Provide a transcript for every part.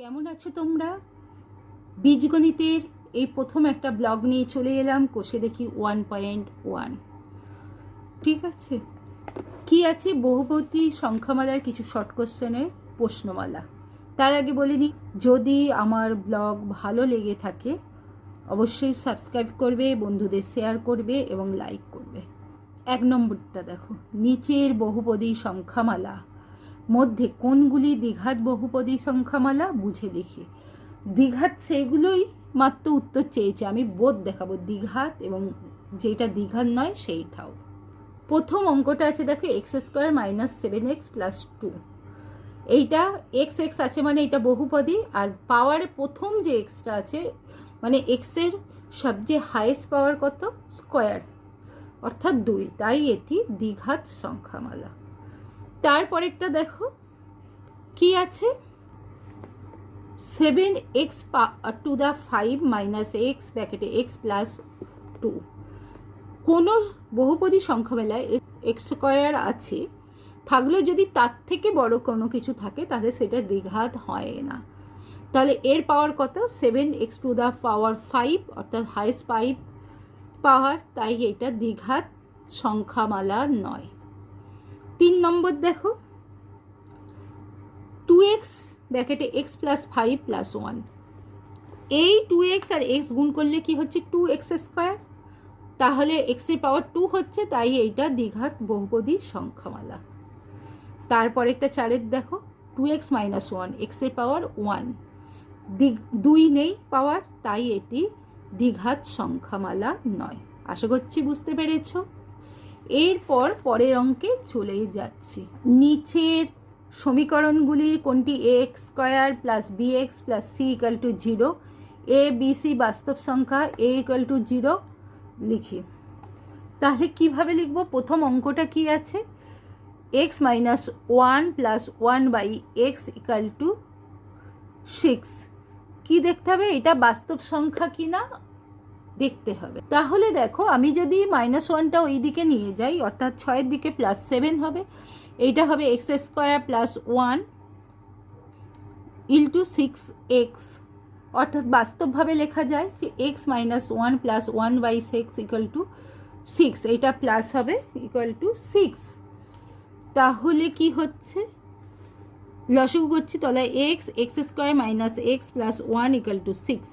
কেমন আছো তোমরা? বীজগণিতের এই প্রথম একটা ব্লগ নিয়ে চলে এলাম, কষে দেখি ওয়ান পয়েন্ট ওয়ান ঠিক আছে? কি আছে? বহুপতি সংখ্যামালার কিছু শর্ট কোশ্চেনের প্রশ্নমালা। তার আগে বলে নিই, যদি আমার ব্লগ ভালো লেগে থাকে, অবশ্যই সাবস্ক্রাইব করবে, বন্ধুদের শেয়ার করবে এবং লাইক করবে। এক নম্বরটা দেখো, নিচের বহুপদী সংখ্যামালা। মধ্যে কোনগুলি দীঘাত বহুপদী সংখ্যামালা বুঝে দেখি। দ্বিঘাত সেগুলোই মাত্র উত্তর চেয়েছে। আমি বোধ দেখাবো দীঘাত এবং যেটা দ্বিঘাত নয় সেইটাও। প্রথম অঙ্কটা আছে, দেখো, x square minus seven x plus two. এইটা এক্স এক্স আছে মানে এটা বহুপদী, আর পাওয়ারে প্রথম যে এক্সটা আছে মানে এক্সের সবচেয়ে হাইয়েস্ট পাওয়ার কত? স্কোয়ার, অর্থাৎ দুই। তাই এটি দ্বিঘাত সংখ্যামালা। তারপরেরটা দেখো। কি আছে? Seven x to the five minus x ব্যাকেটে x plus two কোনো বহুপদী সংখ্যাবেলায় এক্স স্কোয়ার আছে। থাকলেও যদি তার থেকে বড় কোনো কিছু থাকে, তাহলে সেটা দ্বিঘাত হয় না। তাহলে এর পাওয়ার কত? Seven x to the power five অর্থাৎ হাইস্ট ফাইভ পাওয়ার তাই এটা দ্বিঘাত সংখ্যামালা নয়। তিন নম্বর দেখো। Two x ব্যাকেটে x plus five plus one এই টু এক্স আর এক্স গুণ করলে কি হচ্ছে? টু এক্স স্কোয়ার তাহলে এক্সের পাওয়ার টু হচ্ছে, তাই এইটা দ্বিঘাত বহুপদী সংখ্যামালা। তারপরেরটা চারের দেখো টু এক্স মাইনাস ওয়ান এক্সের পাওয়ার ওয়ান দুই নেই পাওয়ার তাই এটি দ্বিঘাত সংখ্যামালা নয়। আশা করছি বুঝতে পেরেছ। এরপর পরের অঙ্কে চলে যাচ্ছি। নিচের সমীকরণগুলির কোনটি? A x square plus b x plus c equal to zero a b c বাস্তব সংখ্যা। এ ইকাল টু জিরো লিখি। তাহলে কীভাবে লিখব? প্রথম অঙ্কটা কি আছে? X minus one plus one by x equal to six কী দেখতে হবে? এটা বাস্তব সংখ্যা কি না দেখতে হবে। তাহলে দেখো, আমি যদি মাইনাস ওয়ানটা ওই দিকে নিয়ে যাই, অর্থাৎ ছয়ের দিকে প্লাস সেভেন হবে, এইটা হবে x square plus one into six x অর্থাৎ বাস্তবভাবে লেখা যায় যে x minus one plus one by six equal to six এইটা প্লাস হবে ইকুয়াল টু সিক্স তাহলে কি হচ্ছে? লসগু করছি তাহলে x x square minus x plus one equal to six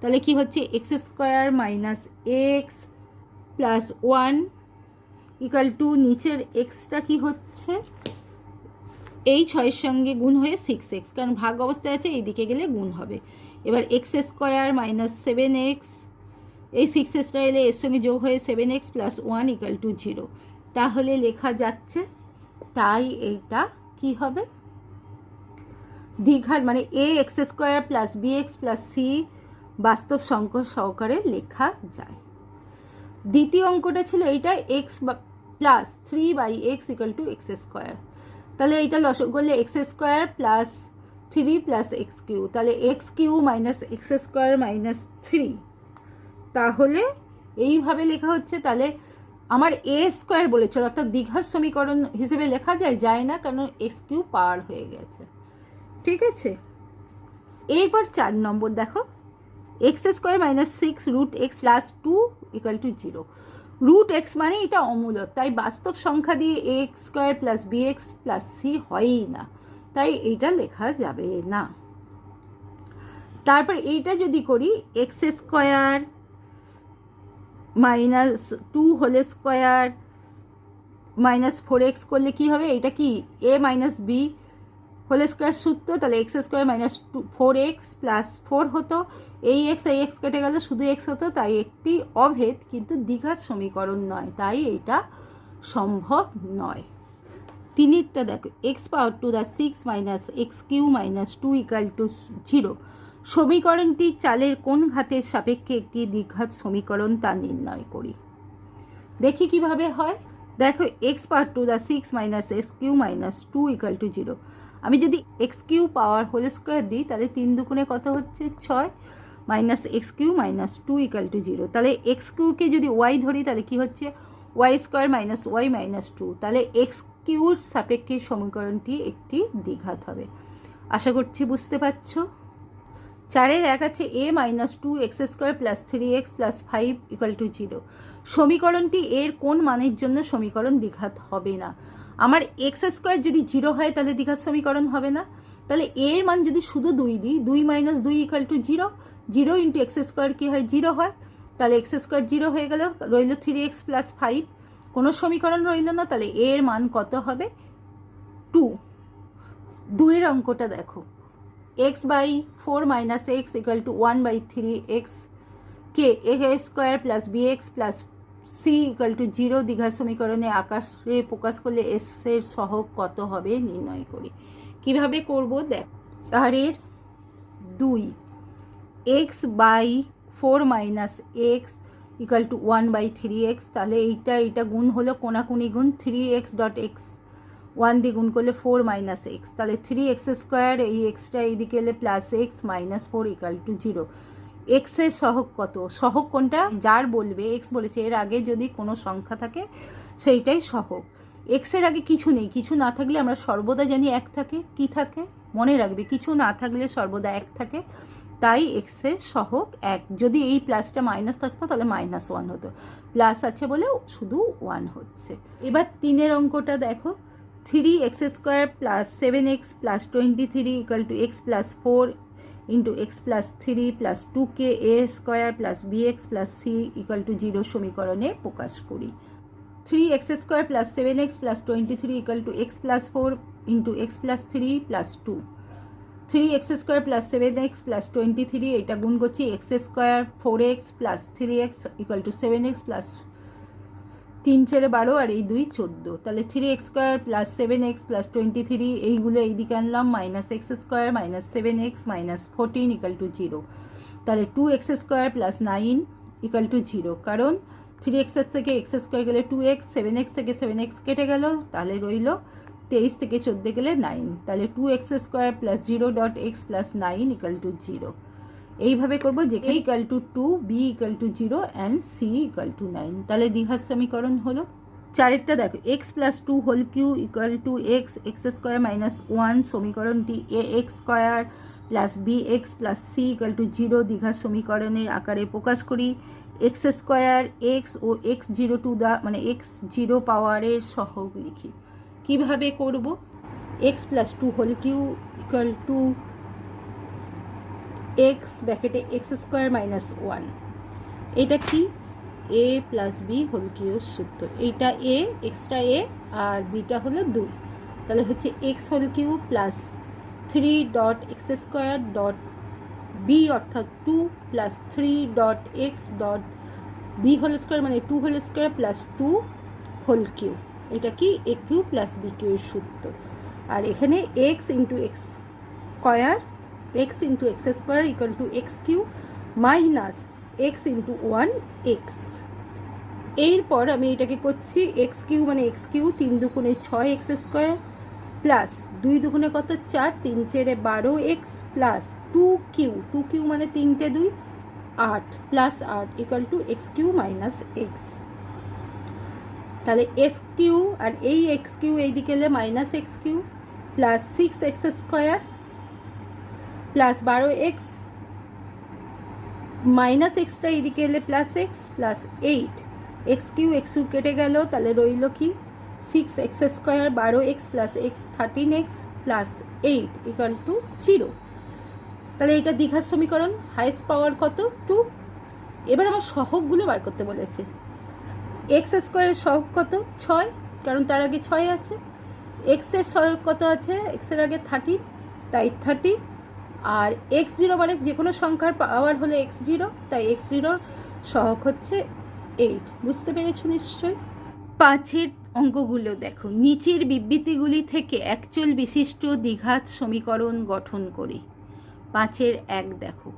তাহলে কি হচ্ছে? X square minus x plus one equal to নিচের এক্সটা কি হচ্ছে? এই ছয়ের সঙ্গে গুণ হয়ে সিক্স এক্স কারণ ভাগ অবস্থায় আছে, এইদিকে গেলে গুণ হবে। এবার x square minus seven x এই সিক্স এক্সটা এলে এর সঙ্গে যোগ হয়ে seven x plus one equal to zero তাহলে লেখা যাচ্ছে, তাই এইটা কি হবে? দীঘার মানে a x square plus b x plus c বাস্তব সংখ্যা সহকারে লেখা যায়। দ্বিতীয় অঙ্কটা ছিল এইটা x plus three by x equal to x square তাহলে এইটা লসক করলে x square plus three plus x cube তাহলে x cube minus x square minus three তাহলে এইভাবে লেখা হচ্ছে, তাহলে আমার এ স্কোয়ার বলেছিল, অর্থাৎ দীঘার সমীকরণ হিসেবে লেখা যায় যায় না, কারণ এক্স কিউ পার হয়ে গেছে। ঠিক আছে? এরপর চার নম্বর দেখো। X square minus six root x plus two equal to zero root x মানে এটা অমূলত তাই বাস্তব সংখ্যা দিয়ে x square plus b x plus c হয়ই না, তাই এইটা লেখা যাবে না। তারপর এইটা যদি করি x square minus two whole square minus four x করলে কী হবে? এটা কি? A minus b whole square সূত্র, তাহলে x square minus two four x plus four হতো। এই এক্স এই এক্স কেটে গেলে, শুধু এক্স হতো, তাই একটি অভেদ কিন্তু দ্বিঘাত সমীকরণ নয়, তাই এটা সম্ভব নয়। তিনিরটা দেখো x power to the six minus x cube minus two equal to zero সমীকরণটি চালের কোন ঘাতের সাপেক্ষে একটি দ্বিঘাত সমীকরণ তা নির্ণয় করি। দেখি কীভাবে হয়। দেখো x power to the six minus x cube minus two equal to zero আমি যদি x cube power whole square দিই, তাহলে তিন দুগুণে কত হচ্ছে? ছয় minus x cube minus two equal to zero. তাহলে এক্স কিউকে যদি ওয়াই ধরি, তাহলে কি হচ্ছে? Y square minus y minus two. তাহলে এক্স কিউর সাপেক্ষে সমীকরণটি একটি দ্বিঘাত হবে। আশা করছি বুঝতে পারছ? চারের এক আছে a minus two x square plus three x plus five equal to zero. সমীকরণটি এর কোন মানের জন্য সমীকরণ দ্বিঘাত হবে না? আমার এক্স স্কোয়ার যদি জিরো হয়, তাহলে দীঘার সমীকরণ হবে না। তাহলে এর মান যদি শুধু দুই দিই, দুই মাইনাস দুই equal to zero zero into x square কী হয়? জিরো হয়। তাহলে এক্স স্কোয়ার জিরো হয়ে গেল, রইল থ্রি এক্স প্লাস ফাইভ কোনো সমীকরণ রইল না, তাহলে এর মান কত হবে? টু দুইয়ের অঙ্কটা দেখো। X by four minus x equal to one by three x K? A square plus b x plus c equal to zero Digha সমীকরণে আকাশে প্রকাশ করলে এস এর সহগ কত হবে নির্ণয় করি। কীভাবে করব? দেখ, চারের দুই x by four minus x equal to one by three x তাহলে এইটা এইটা গুণ হলো কোনাকুনি গুণ three x dot x one দিয়ে গুণ করলে ফোর মাইনাস এক্স তাহলে থ্রি এক্স স্কোয়ার এই এক্সটা এইদিকে এলে plus x minus four equal to zero এক্সের সহগ কত? সহগ কোনটা? যার বলবে এক্স বলেছে, এর আগে যদি কোনো সংখ্যা থাকে, সেইটাই সহগ। এক্সের আগে কিছু নেই, কিছু না থাকলে আমরা সর্বদা জানি এক থাকে, কি থাকে? মনে রাখবে, কিছু না থাকলে সর্বদা এক থাকে, তাই এক্সের সহগ এক। যদি এই প্লাসটা মাইনাস থাকতো, তাহলে মাইনাস ওয়ান হতো। প্লাস আছে বলেও শুধু ওয়ান হচ্ছে। এবার তিনের অঙ্কটা দেখো। Three x square plus seven x plus twenty three equal to x plus four into x plus three plus two K a square plus b x plus c equal to zero সমীকরণে প্রকাশ করি। Three x square plus seven x plus twenty three equal to x plus four into x plus three plus two three x square plus seven x plus twenty three এটা গুণ করছি x square four x plus three x equal to seven x plus তিন চারে বারো আর এই দুই চোদ্দ। তাহলে three x square plus seven x plus twenty three এইগুলো এইদিকে আনলাম minus x square minus seven x minus fourteen equal to zero তাহলে two x square plus nine equal to zero কারণ থ্রি এক্সের থেকে এক্স স্কোয়ার গেলে two x seven x থেকে seven x কেটে গেল, তাহলে রইল তেইশ থেকে চোদ্দ গেলে নাইন তাহলে two x square plus zero dot x plus nine equal to zero এইভাবে করব যে a equal to two b equal to zero and c equal to nine তাহলে দ্বিঘাত সমীকরণ হলো। চারেরটা দেখো x plus two whole cube equal to x x square minus one সমীকরণটি a x square plus b x plus c equal to zero দীঘার সমীকরণের আকারে প্রকাশ করি। X square x O x zero to দা মানে এক্স জিরো পাওয়ারের সহগ লিখি। কীভাবে করব? X plus two whole cube equal to x ব্যাকেটে x square minus one এটা কি? এ প্লাস বি হোল কিউর সূত্র। এইটা এ এক্সট্রা এ আর বিটা হলো দুই। তাহলে হচ্ছে x whole cube plus three dot x square dot B অর্থাৎ two plus three dot x dot B whole square মানে two whole square plus two whole cube এটা কি? এ কিউ প্লাস বি কিউর সূত্র। আর এখানে x into x square x into x square equal to x cube minus x into one x এরপর আমি এটাকে করছি এক্স কিউ মানে এক্স কিউ তিন দুগুণে ছয় এক্স স্কোয়ার প্লাস দুই দুগুণে কত? চার। তিন চেড়ে বারো x plus two cube two cube মানে তিনটে দুই, আট প্লাস আট equal to x cube minus x তাহলে এক্স কিউ আর এই এক্স কিউ এইদিকে এলে minus x cube plus six x square plus বারো এক্স মাইনাস এক্সটা এইদিকে এলে plus x plus eight x cube x cube কেটে গেল, তাহলে রইল কি? সিক্স এক্স স্কোয়ার বারো x plus x thirteen x plus eight equal to zero তাহলে এটা দীঘার সমীকরণ হাইস্ট পাওয়ার কত? টু এবার আমার সহগগুলো বার করতে বলেছে। এক্স স্কোয়ারের সহগ কত? ছয়, কারণ তার আগে ছয় আছে। এক্সের সহগ কত আছে? এক্সের আগে থার্টিন তাই থার্টি আর এক্স জিরো মানে যে কোনো সংখ্যার পাওয়ার হলো এক্স জিরো তাই এক্স জিরোর সহগ হচ্ছে এইট বুঝতে পেরেছ নিশ্চয় পাঁচের অঙ্কগুলো দেখো। নিচের বিবৃতিগুলি থেকে একচল বিশিষ্ট দ্বিঘাত সমীকরণ গঠন করি। পাঁচের এক দেখো।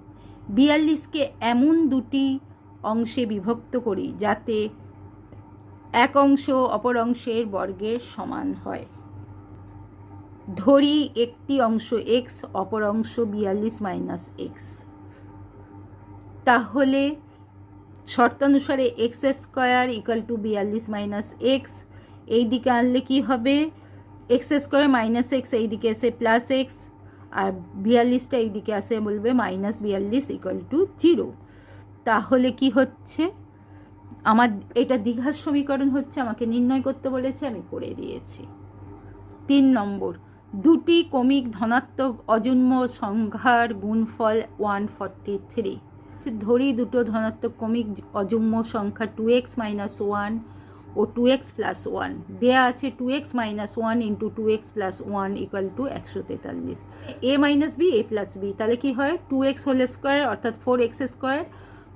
বিয়াল্লিশকে এমন দুটি অংশে বিভক্ত করি যাতে এক অংশ অপর অংশের বর্গের সমান হয়। ধরি একটি অংশ এক্স অপর অংশ বিয়াল্লিশ মাইনাস এক্স তাহলে শর্তানুসারে এক্স স্কোয়ার ইকাল টু বিয়াল্লিশ মাইনাস এক্স এই দিকে আনলে কী হবে? এক্স স্কোয়ার মাইনাস এক্স এই দিকে এসে প্লাস এক্স আর বিয়াল্লিশটা এইদিকে আসে বলবে মাইনাস বিয়াল্লিশ ইকুয়াল টু জিরো তাহলে কি হচ্ছে? আমার এটা দীঘার সমীকরণ হচ্ছে, আমাকে নির্ণয় করতে বলেছে, আমি করে দিয়েছি। তিন নম্বর দুটি কমিক ধনাত্মক অজন্ম সংখ্যার গুণফল ওয়ান ফর্টি থ্রি ধরি দুটো ধনাত্মক কমিক অজন্ম সংখ্যা টু এক্স মাইনাস ওয়ান ও টু এক্স প্লাস ওয়ান দেওয়া আছে two x minus one into two x plus one equal to একশো তেতাল্লিশ। A minus b a plus b তাহলে কী হয়? টু এক্স হোল স্কোয়ার অর্থাৎ four x square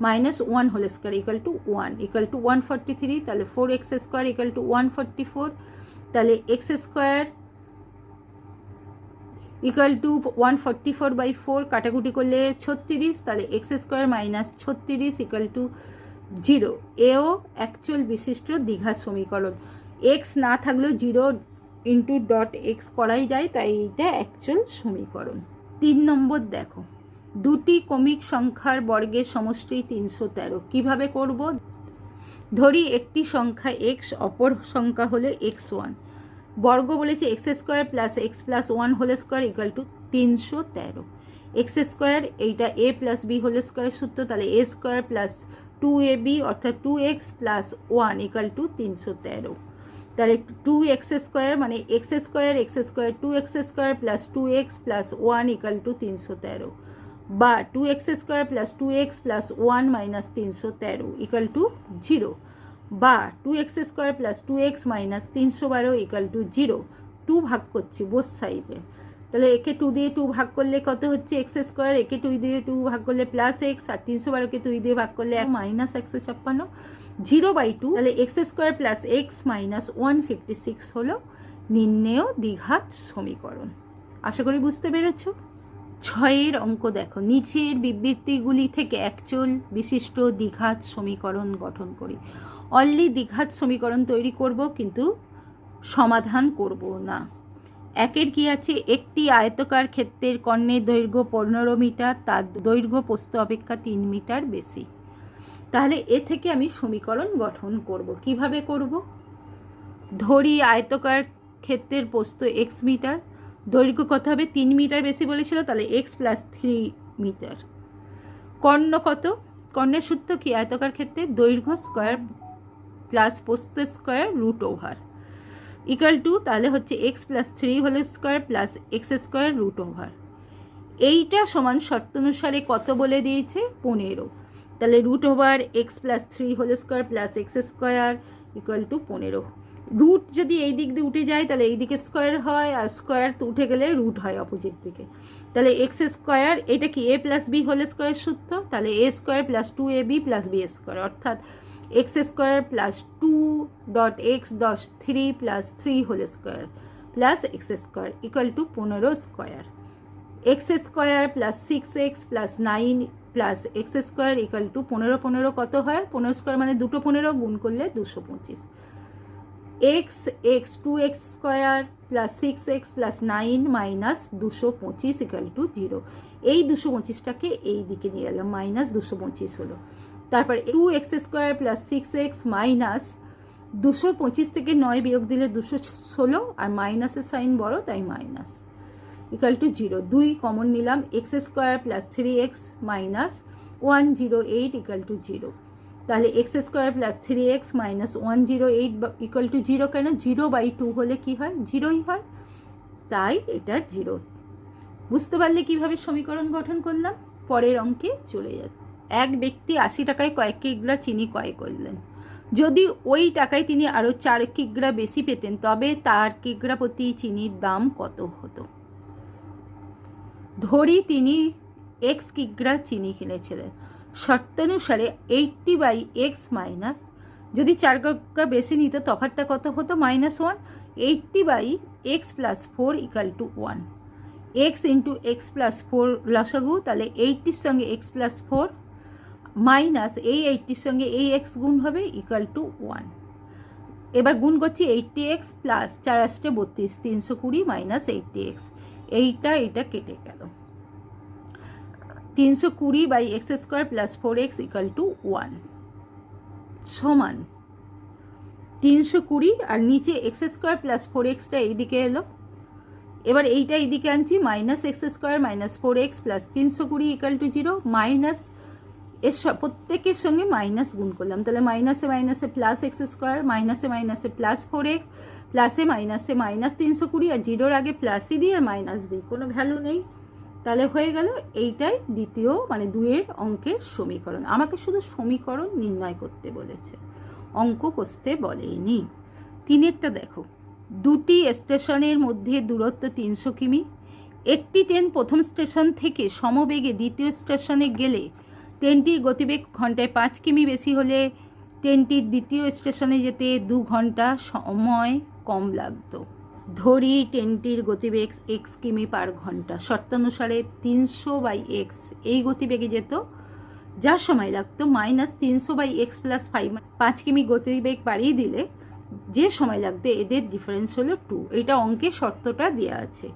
minus one whole square equal to one equal to one forty three তাহলে four x square equal to one forty four তাহলে x square equal to one forty four by four কাটাকুটি করলে ছত্রিশ, তাহলে x square minus ছত্রিশ equal to zero এও actual বিশিষ্ট দীঘার সমীকরণ। এক্স না থাকলেও জিরো ইন্টু ডট এক্স করাই যায়, তাই এইটা অ্যাকচুয়াল সমীকরণ। তিন নম্বর দেখো, দুটি কমিক সংখ্যার বর্গের সমষ্টি তিনশো তেরো। কীভাবে করব? ধরি একটি সংখ্যা এক্স অপর সংখ্যা হলে এক্স ওয়ান বর্গ বলেছে x square plus x plus one whole square equal to তিনশো তেরো। এক্স স্কোয়ার এইটা এ প্লাস বি হোল স্কোয়ারের সূত্র, তাহলে a square plus two a b অর্থাৎ two x plus one equal to তিনশো তেরো। তাহলে টু এক্স স্কোয়ার মানে x square x square two x square plus two x plus one equal to তিনশো তেরো। বা two x square plus two x plus one minus তিনশো তেরো equal to zero. বা two x square plus two x minus তিনশো বারো equal to zero two ভাগ করছি বোস সাইডে তাহলে একে টু দিয়ে টু ভাগ করলে কত হচ্ছে? এক্স স্কোয়ার একে টু দিয়ে টু ভাগ করলে প্লাস এক্স আর তিনশো বারোকে দুই দিয়ে ভাগ করলে এক মাইনাস একশো ছাপ্পান্ন। জিরো বাই টু তাহলে x square plus x minus one fifty six হলো নির্ণেয় দ্বিঘাত সমীকরণ। আশা করি বুঝতে পেরেছ? ছয়ের অঙ্ক দেখো, নিচের বিবৃতিগুলি থেকে একচল বিশিষ্ট দ্বিঘাত সমীকরণ গঠন করি। অনলি দ্বিঘাত সমীকরণ তৈরি করব, কিন্তু সমাধান করব না। একের কি আছে? একটি আয়তকার ক্ষেত্রের কর্ণের দৈর্ঘ্য পনেরো মিটার, তার দৈর্ঘ্য পোস্ত অপেক্ষা তিন মিটার বেশি। তাহলে এ থেকে আমি সমীকরণ গঠন করব। কীভাবে করব? ধরি আয়তকার ক্ষেত্রের পোস্ত এক্স মিটার, দৈর্ঘ্য কত হবে? তিন মিটার বেশি বলেছিল, তাহলে এক্স প্লাস থ্রি মিটার। কর্ণ কত? কর্ণের সূত্র কি? আয়তকার ক্ষেত্রে দৈর্ঘ্য স্কোয়ার প্লাস পোস্ত square root over equal to তাহলে হচ্ছে x plus three whole square plus x square root over এইটা সমান শর্ত অনুসারে কত বলে দিয়েছে? পনেরো। তাহলে root over x plus three whole square plus x square equal to পনেরো। রুট যদি এই দিক দিয়ে উঠে যায়, তাহলে এই দিকে স্কোয়ার হয় আর স্কোয়ার তো উঠে গেলে রুট হয় অপোজিট দিকে। তাহলে এক্স স্কোয়ার এটা কি এ প্লাস বি হোল স্কোয়ারের সূত্র? তাহলে a square plus two a b plus b square অর্থাৎ x square plus two dot x দশ three plus three whole square plus x square equal to পনেরো square x square plus six x plus nine plus x square equal to পনেরো পনেরো কত হয়? পনেরো square মানে দুটো পনেরো গুণ করলে দুশো পঁচিশ। X x two x square plus six x plus nine minus দুশো পঁচিশ ইকুয়াল টু জিরো এই দুশো পঁচিশটাকে এই দিকে নিয়ে এলাম মাইনাস দুশো পঁচিশ হলো। তারপর two x square plus six x minus দুশো পঁচিশ থেকে নয় বিয়োগ দিলে দুশো ষোলো আর মাইনাসের সাইন বড়, তাই মাইনাস ইকাল টু জিরো দুই কমন নিলাম x square plus three x minus one zero eight equal to zero তাহলে x square plus three x minus one zero eight equal to zero কেন? জিরো বাই টু হলে কি হয়? জিরোই হয়। তাই এটা জিরো বুঝতে পারলে কীভাবে সমীকরণ গঠন করলাম? পরের অঙ্কে চলে যাচ্ছে। এক ব্যক্তি আশি টাকায় কয়েক কিগ্রা চিনি ক্রয় করলেন। যদি ওই টাকায় তিনি আরও চার কিগ্রা বেশি পেতেন, তবে তার কিগ্রা প্রতি চিনির দাম কত হতো? ধরি তিনি এক্স কিগ্রা চিনি কিনেছিলেন। শর্তানুসারে এইটটি বাই এক্স মাইনাস যদি চার কিগ্রা বেশি নিত তফাতটা কত হতো? Minus one eighty by x plus four equal to one x into x plus four লসাগু, তাহলে এইটটির সঙ্গে এক্স প্লাস ফোর মাইনাস এই এইটটির সঙ্গে এই এক্স গুণ হবে ইকুয়াল টু ওয়ান এবার গুণ করছি এইটটি এক্স প্লাস চার আসটে বত্রিশ, তিনশো কুড়ি মাইনাস এইটটি এক্স এইটা এটা কেটে গেল। তিনশো কুড়ি by x square plus four x equal to one সমান তিনশো কুড়ি আর নিচে এক্স স্কোয়ার প্লাস ফোর এক্সটা এইদিকে এলো। এবার এইটা এইদিকে আনছি minus x square minus four x plus তিনশো কুড়ি ইকাল টু জিরো মাইনাস এর প্রত্যেকের সঙ্গে মাইনাস গুণ করলাম। তাহলে মাইনাসে মাইনাসে প্লাস এক্স স্কোয়ার মাইনাসে মাইনাসে প্লাস ফোর এক্স প্লাসে মাইনাসে মাইনাস তিনশো কুড়ি, আর জিরোর আগে প্লাসই দিই আর মাইনাস দিই। কোনো ভ্যালু নেই। তাহলে হয়ে গেল এইটাই দ্বিতীয় মানে দুয়ের অঙ্কের সমীকরণ। আমাকে শুধু সমীকরণ নির্ণয় করতে বলেছে। অঙ্ক কষতে বলেনি। তিনেরটা দেখো। দুটি স্টেশনের মধ্যে দূরত্ব তিনশো কিমি। একটি ট্রেন প্রথম স্টেশন থেকে সমবেগে দ্বিতীয় স্টেশনে গেলে ট্রেনটির গতিবেগ ঘন্টায় পাঁচ কিমি বেশি হলে ট্রেনটির দ্বিতীয় স্টেশনে যেতে দু ঘণ্টা সময় কম লাগতো। ধরি ট্রেনটির গতিবেগ এক্স কিমি পার ঘণ্টা। শর্তানুসারে তিনশো বাই এক্স এই গতিবেগে যেত, যার সময় লাগতো মাইনাস তিনশো বাই এক্স প্লাস ফাইভ পাঁচ কিমি গতিবেগ বাড়িয়ে দিলে যে সময় লাগবে এদের ডিফারেন্স হলো টু। এটা অঙ্কে শর্তটা দেওয়া আছে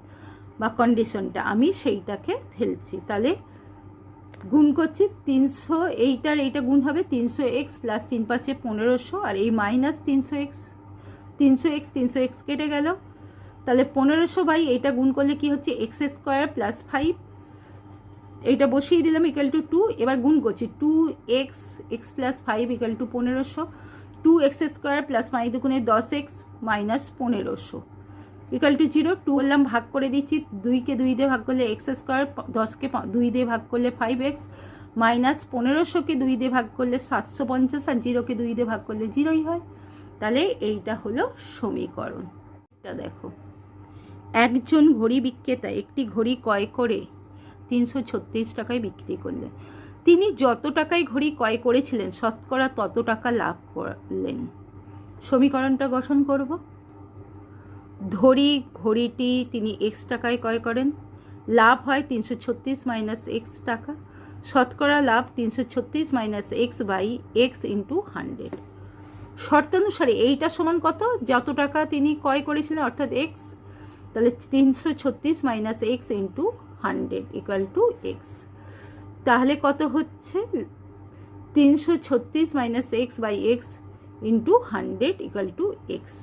বা কন্ডিশনটা। আমি সেইটাকে ফেলছি। তাহলে গুণ করছি তিনশো এইটার এইটা গুণ হবে তিনশো এক্স প্লাস তিন পাঁচে পনেরোশো, আর এই মাইনাস তিনশো এক্স তিনশো এক্স তিনশো এক্স কেটে গেল। তাহলে পনেরোশো বাই এইটা গুণ করলে কি হচ্ছে? X square plus five. এইটা বসিয়ে দিলাম ইকাল টু টু এবার গুণ করছি two x x plus five equal to পনেরোশো টু এক্স স্কোয়ার প্লাস মাই দুগুণে দশ এক্স মাইনাস পনেরোশো। ইকাল টু জিরো, টু বললাম ভাগ করে দিচ্ছি, দুইকে দুই দিয়ে ভাগ করলে এক্স স্কোয়ার, দশকে দুই দিয়ে ভাগ করলে ফাইভ এক্স, মাইনাস পনেরোশোকে দুই দিয়ে ভাগ করলে সাতশো পঞ্চাশ আর জিরোকে দুই দিয়ে ভাগ করলে জিরোই হয়। তাহলে এইটা হলো সমীকরণ। এটা দেখো। একজন ঘড়ি বিক্রেতা একটি ঘড়ি ক্রয় করে তিনশো ছত্রিশ টাকায় বিক্রি করলেন তিনি যত টাকায় ঘড়ি ক্রয় করেছিলেন, শতকরা তত টাকা লাভ করলেন সমীকরণটা গঠন করব। ধরি ঘড়িটি তিনি এক্স টাকায় ক্রয় করেন। লাভ হয় তিনশো ছত্রিশ মাইনাস এক্স টাকা। শতকরা লাভ তিনশো ছত্রিশ minus x by x into hundred শর্তানুসারে এইটা সমান কত? যত টাকা তিনি ক্রয় করেছিলেন, অর্থাৎ এক্স তাহলে তিনশো ছত্রিশ minus x into hundred equal to x তাহলে কত হচ্ছে? তিনশো ছত্রিশ minus x by x into hundred equal to x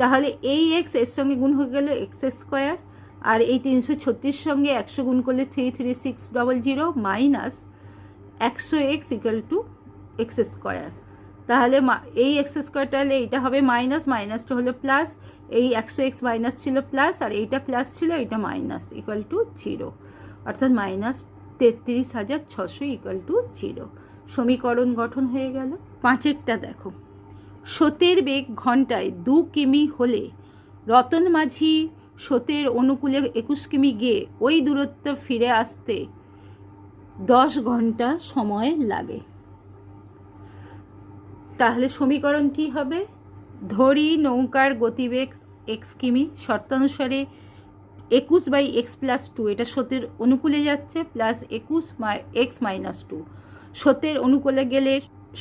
তাহলে এই এক্সের সঙ্গে গুণ হয়ে গেল এক্স স্কোয়ার আর এই তিনশো ছত্রিশ সঙ্গে একশো গুণ করলে three three six double zero minus একশো x equal to x square তাহলে এই এক্স স্কোয়ারটা হলে এইটা হবে মাইনাস মাইনাসটা হলো প্লাস এই একশো এক্স মাইনাস ছিল প্লাস আর এইটা প্লাস ছিল, এইটা মাইনাস ইকুয়াল টু জিরো অর্থাৎ মাইনাস তেত্রিশ হাজার ছশো ইকুয়াল টু জিরো সমীকরণ গঠন হয়ে গেল। পাঁচেরটা দেখো। স্রোতের বেগ ঘন্টায় দু কিমি হলে, রতন মাঝি স্রোতের অনুকূলে একুশ কিমি গিয়ে ওই দূরত্ব ফিরে আসতে দশ ঘণ্টা সময় লাগে। তাহলে সমীকরণ কি হবে? ধরি নৌকার গতিবেগ এক্স কিমি শর্তানুসারে একুশ বাই এক্স প্লাস টু, এটা স্রোতের অনুকূলে যাচ্ছে, প্লাস একুশ এক্স মাইনাস টু। স্রোতের অনুকূলে গেলে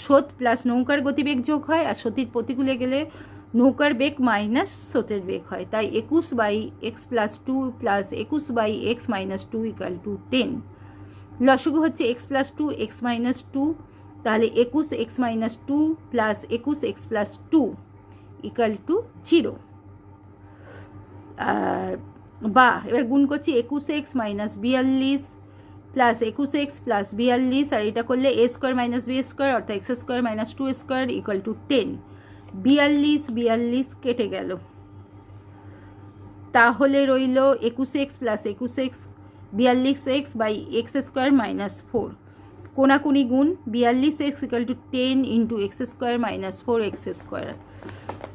স্রোত প্লাস নৌকার গতিবেগ যোগ হয় আর সতীর প্রতিকূলে গেলে নৌকার বেগ মাইনাস স্রোতের বেগ হয়। তাই একুশ by x plus two plus একুশ by x minus two equal to ten লসগু হচ্ছে x plus two x minus two তাহলে একুশ এক্স মাইনাস টু প্লাস একুশ x plus two equal to zero আর বা, এবার গুণ করছি একুশ এক্স মাইনাস বিয়াল্লিশ প্লাস একুশ এক্স প্লাস বিয়াল্লিশ আর এটা করলে a square minus b square অর্থাৎ x square minus two square equal to ten বিয়াল্লিশ বিয়াল্লিশ কেটে গেল। তাহলে রইল একুশ এক্স প্লাস একুশ এক্স বিয়াল্লিশ x by x square minus four কোনাকুনি গুণ বিয়াল্লিশ x equal to ten into x square minus four x square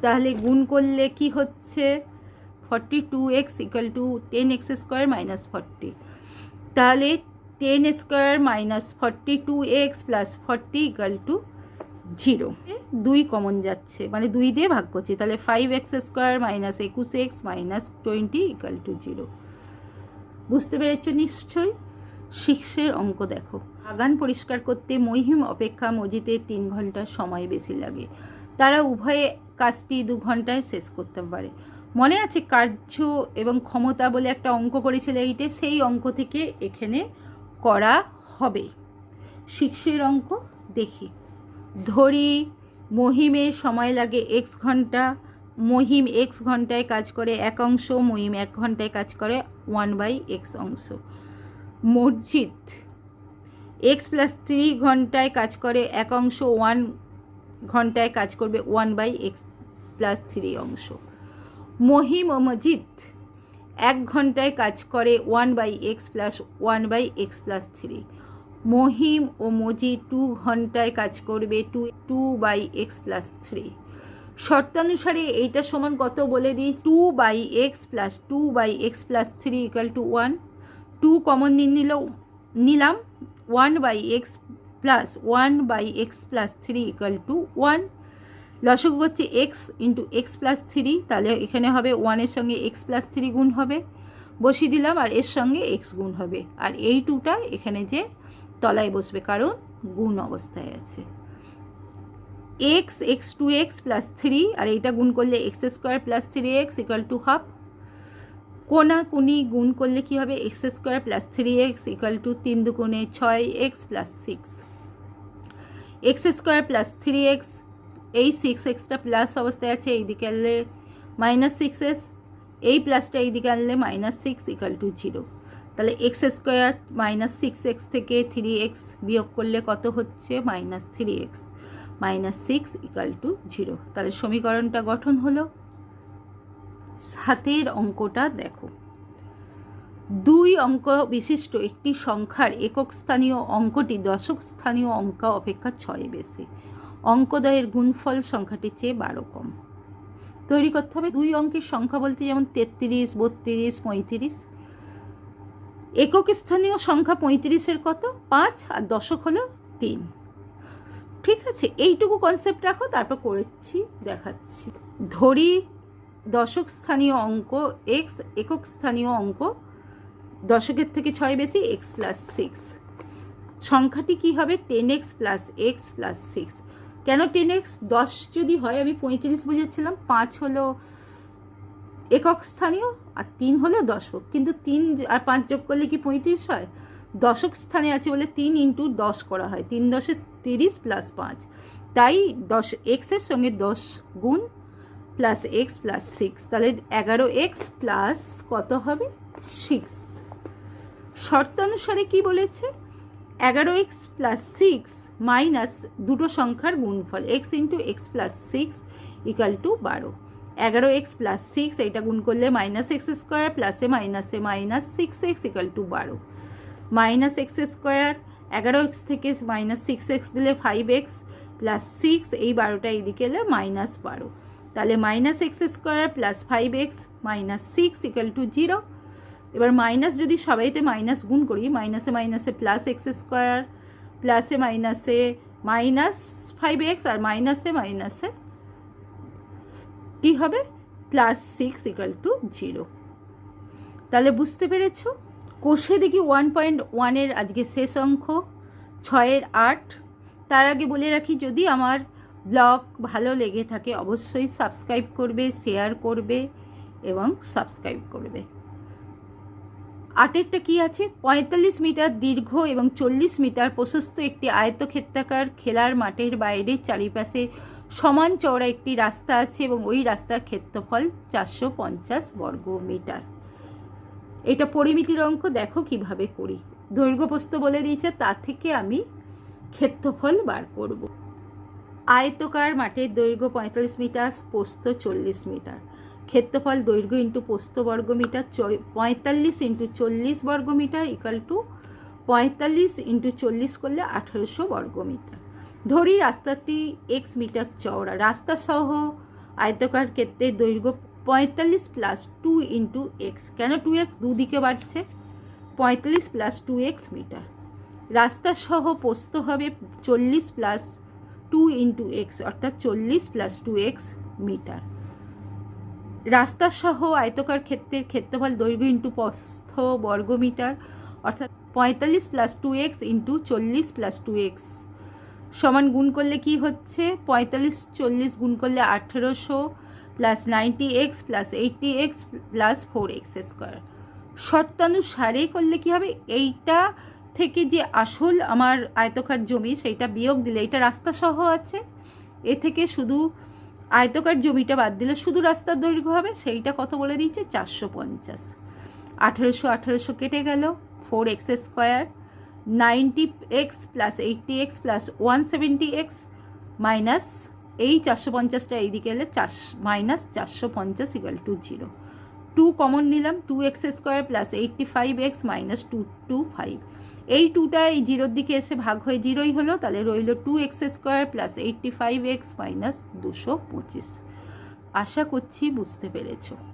তাহলে গুণ করলে কি হচ্ছে? Forty two x equal to ten x square minus forty তাহলে ten square minus forty two x plus forty equal to zero দুই common যাচ্ছে মানে দুই দিয়ে ভাগ করছি, তাহলে ফাইভ এক্স স্কোয়ার মাইনাস একুশ x minus twenty equal to zero বুঝতে পেরেছ নিশ্চয়ই? সিক্সের অঙ্ক দেখো। বাগান পরিষ্কার করতে মহিম অপেক্ষা মজিতে তিন ঘণ্টা সময় বেশি লাগে। তারা উভয়ে কাজটি দু ঘন্টায় শেষ করতে পারে। মনে আছে কার্য এবং ক্ষমতা বলে একটা অঙ্ক করেছিল এইটে, সেই অঙ্ক থেকে এখানে করা হবে। সিক্সের অঙ্ক দেখি। ধরি মহিমের সময় লাগে এক্স ঘণ্টা, মহিম এক্স ঘন্টায় কাজ করে এক অংশ, মহিম এক ঘন্টায় কাজ করে ওয়ান বাই এক্স অংশ। মসজিদ এক্স প্লাস থ্রি ঘন্টায় কাজ করে এক অংশ ওয়ান ঘন্টায় কাজ করবে one by x plus three অংশ। মহিম ও মজিদ এক ঘন্টায় কাজ করে one by x plus one by x plus three Mahim O Majid two ঘন্টায় কাজ করবে two two by x plus three শর্তানুসারে এইটা সমান কত বলে দিই? Two by x plus two by x plus three equal to one two common নিয়ে নিল, নিলাম। One by x plus one by x plus three equal to one লসক হচ্ছে x into x plus three তাহলে এখানে হবে ওয়ানের সঙ্গে x plus three গুণ হবে। বসিয়ে দিলাম, আর এর সঙ্গে এক্স গুণ হবে। আর এই টুটা এখানে যে তলায় বসবে, কারণ গুণ অবস্থায় আছে। X x two x plus three আর এইটা গুণ করলে x square plus three x equal to half কোনা কুনি গুণ করলে কি হবে? X square plus three x equal to তিন দুগুণে ছয় x plus six x square plus three x এই সিক্স এক্সটা প্লাস অবস্থায় আছে, এইদিকে আনলে মাইনাস সিক্স এস এই প্লাসটা এইদিকে আনলে minus six equal to zero তাহলে x square minus six x থেকে থ্রি এক্স বিয়োগ করলে কত হচ্ছে? Minus three x minus six equal to zero তাহলে সমীকরণটা গঠন হলো। সাতের অঙ্কটা দেখো। দুই অঙ্ক বিশিষ্ট একটি সংখ্যার একক স্থানীয় অঙ্কটি দশক স্থানীয় অঙ্ক অপেক্ষা ছয় বেশি। অঙ্কদয়ের গুণফল সংখ্যাটির চেয়ে বারো কম। তৈরি করতে হবে দুই অঙ্কের সংখ্যা বলতে যেমন তেত্রিশ, বত্রিশ, পঁয়ত্রিশ। একক স্থানীয় সংখ্যা পঁয়ত্রিশের কত? পাঁচ আর দশক হলো তিন। ঠিক আছে, এইটুকু কনসেপ্ট রাখো, তারপর করেছি, দেখাচ্ছি। ধরি দশক স্থানীয় অঙ্ক এক্স একক স্থানীয় অঙ্ক, দশকের থেকে ছয় বেশি এক্স প্লাস সিক্স সংখ্যাটি কী হবে? Ten x plus x plus six কেন টেন এক্স দশ যদি হয়, আমি পঁয়ত্রিশ বুঝেছিলাম, পাঁচ হলো একক স্থানীয় আর তিন হলো দশক। কিন্তু তিন আর পাঁচ যোগ করলে কি পঁয়ত্রিশ হয়? দশক স্থানে আছে বলে তিন ইন্টু দশ করা হয়। তিন দশে তিরিশ প্লাস পাঁচ। তাই দশ এক্সের সঙ্গে দশ গুণ প্লাস এক্স প্লাস সিক্স। তাহলে এগারো এক্স প্লাস কত হবে? সিক্স। শর্তানুসারে কি বলেছে? এগারো এক্স প্লাস সিক্স মাইনাস দুটো সংখ্যার গুণফল, x into x plus six equal to বারো। এগারো এক্স প্লাস সিক্স এইটা গুণ করলে মাইনাস এক্স স্কোয়ার প্লাসে মাইনাসে minus six x equal to বারো। মাইনাস এক্স স্কোয়ার, এগারো এক্স থেকে মাইনাস সিক্স এক্স দিলে ফাইভ এক্স প্লাস সিক্স, এই বারোটা এইদিকে এলে মাইনাস বারো। তাহলে minus x square plus five x minus six equal to zero এবার মাইনাস যদি সবাইতে মাইনাস গুণ করি মাইনাসে মাইনাসে প্লাস এক্স স্কোয়ার প্লাসে মাইনাসে মাইনাস ফাইভ এক্স আর মাইনাসে মাইনাসে কী হবে? Plus six equal to zero তাহলে বুঝতে পেরেছ? কোষে দেখি ওয়ান পয়েন্ট ওয়ানের আজকে শেষ অঙ্ক ছয়ের আট। তার আগে বলে রাখি, যদি আমার ব্লগ ভালো লেগে থাকে, অবশ্যই সাবস্ক্রাইব করবে শেয়ার করবে এবং সাবস্ক্রাইব করবে। আটেরটা কি আছে? পঁয়তাল্লিশ মিটার দীর্ঘ এবং চল্লিশ মিটার প্রশস্ত একটি আয়তক্ষেত্রাকার খেলার মাঠের বাইরে চারিপাশে সমান চওড়া একটি রাস্তা আছে এবং ওই রাস্তার ক্ষেত্রফল চারশো পঞ্চাশ বর্গ মিটার। এটা পরিমিতির অঙ্ক, দেখো কীভাবে করি। দৈর্ঘ্যপ্রস্থ বলে দিয়েছে, তা থেকে আমি ক্ষেত্রফল বার করব। আয়তকার মাঠের দৈর্ঘ্য পঁয়তাল্লিশ মিটার পোস্ত চল্লিশ মিটার। ক্ষেত্রফল দৈর্ঘ্য ইন্টু পোস্ত বর্গমিটার পঁয়তাল্লিশ ইন্টু চল্লিশ বর্গমিটার ইকাল টু পঁয়তাল্লিশ ইন্টু চল্লিশ করলে আঠারোশো বর্গমিটার। ধরি রাস্তাটি এক্স মিটার চওড়া। রাস্তা সহ আয়তকার ক্ষেত্রে দৈর্ঘ্য পঁয়তাল্লিশ প্লাস টু ইন্টু এক্স কেন টু এক্স দুদিকে বাড়ছে? পঁয়তাল্লিশ প্লাস টু এক্স মিটার। রাস্তা সহ পোস্ত হবে চল্লিশ প্লাস টু ইন্টু এক্স অর্থাৎ চল্লিশ প্লাস টু এক্স মিটার। রাস্তা সহ আয়তকার ক্ষেত্রের ক্ষেত্রফল দৈর্ঘ্য ইন্টু প্রস্থ বর্গমিটার, অর্থাৎ পঁয়তাল্লিশ প্লাস টু এক্স ইন্টু চল্লিশ প্লাস টু এক্স সমান গুণ করলে কি হচ্ছে? পঁয়তাল্লিশ, চল্লিশ গুণ করলে আঠেরোশো plus ninety x plus eighty x plus four x square শর্তানুসারে করলে কি হবে? এইটা থেকে যে আসল আমার আয়তকার জমি, সেইটা বিয়োগ দিলে এটা রাস্তা সহ আছে। এ থেকে শুধু আয়তকার জমিটা বাদ দিলে শুধু রাস্তার দৈর্ঘ্য হবে, সেইটা কত বলে দিচ্ছে চারশো পঞ্চাশ। আঠেরোশো আঠেরোশো কেটে গেল four x square ninety x plus eighty x plus one seventy x minus এই চারশো পঞ্চাশটা এইদিকে এলে চার মাইনাস চারশো পঞ্চাশ equal to zero two common নিলাম two x square plus eighty five x minus two two five এই টুটা এই জিরোর দিকে এসে ভাগ হয়ে জিরোই হলো, তাহলে রইল two x square plus eighty five x minus দুশো পঁচিশ। আশা করছি বুঝতে পেরেছ।